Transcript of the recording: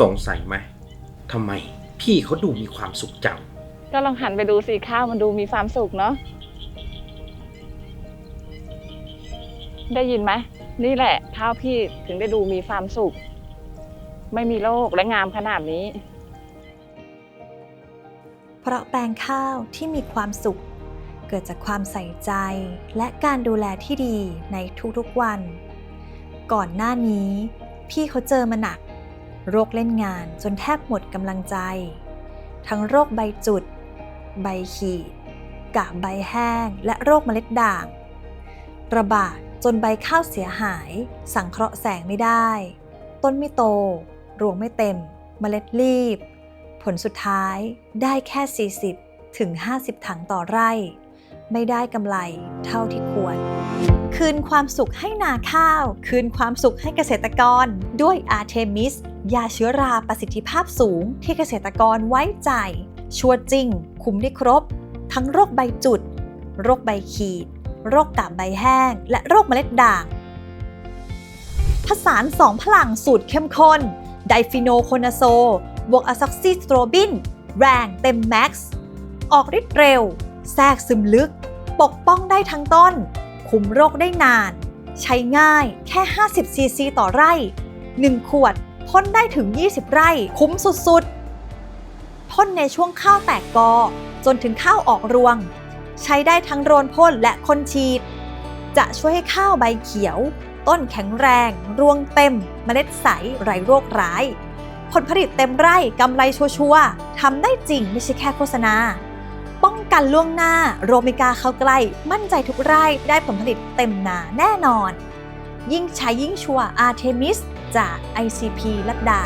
สงสัยไหมทำไมพี่เขาดูมีความสุขจัง ก็ลองหันไปดูสิข้าวมันดูมีความสุขเนาะ ได้ยินไหมนี่แหละข้าวพี่ถึงได้ดูมีความสุข ไม่มีโรคและงามขนาดนี้ เพราะแปลงข้าวที่มีความสุข เกิดจากความใส่ใจและการดูแลที่ดีในทุกๆวัน ก่อนหน้านี้ พี่เขาเจอมาหนัก โรคเล่นงานจนแทบหมดกำลังใจ ทั้งโรคใบจุด ใบขีด กะใบแห้ง และโรคเมล็ดด่าง ระบาดจนใบข้าวเสียหาย สังเคราะห์แสงไม่ได้ ต้นไม่โต รวงไม่เต็ม เมล็ดรีบ ผลสุดท้ายได้แค่ 40 ถึง 50 ถังต่อไร่ ไม่ได้กำไรเท่าที่ควร คืนความสุขให้นาข้าว คืนความสุขให้เกษตรกร ด้วยอาร์เทมิส ยาเชื้อราประสิทธิภาพสูง ที่เกษตรกรไว้ใจ ชัวร์จริง คุมได้ครบ ทั้งโรคใบจุด โรคใบขีด โรคกาบใบแห้ง และโรคเมล็ดด่าง ผสาน2พลังสูตรเข้มข้น ไดฟิโนโคนาโซ บวกอะซ็อกซิสโตรบิน แรงเต็มแม็กซ์ ออกฤทธิ์เร็ว แทรกซึมลึก ปกป้องได้ทั้งต้น คุมโรคได้นาน ใช้ง่ายแค่ 50 ซีซีต่อไร่ 1 ขวดพ่นได้ถึง 20 ไร่ คุ้มสุดๆ พ่นในช่วงข้าวแตกกอ จนถึงข้าวออกรวง ใช้ได้ทั้งโรนพ่นและคนฉีด จะช่วยให้ข้าวใบเขียว ต้นแข็งแรง รวงเต็ม เมล็ดใสไร้โรคร้าย ผลผลิตเต็มไร่กำไรชัวร์ทำได้จริงไม่ใช่แค่โฆษณา ป้องกันล่วงหน้า โรมิกาเข้าใกล้ มั่นใจทุกไร่ได้ผลผลิตเต็มนาแน่นอน ยิ่งใช้ยิ่งชัวอาร์เทมิสจาก ICP ลัดดา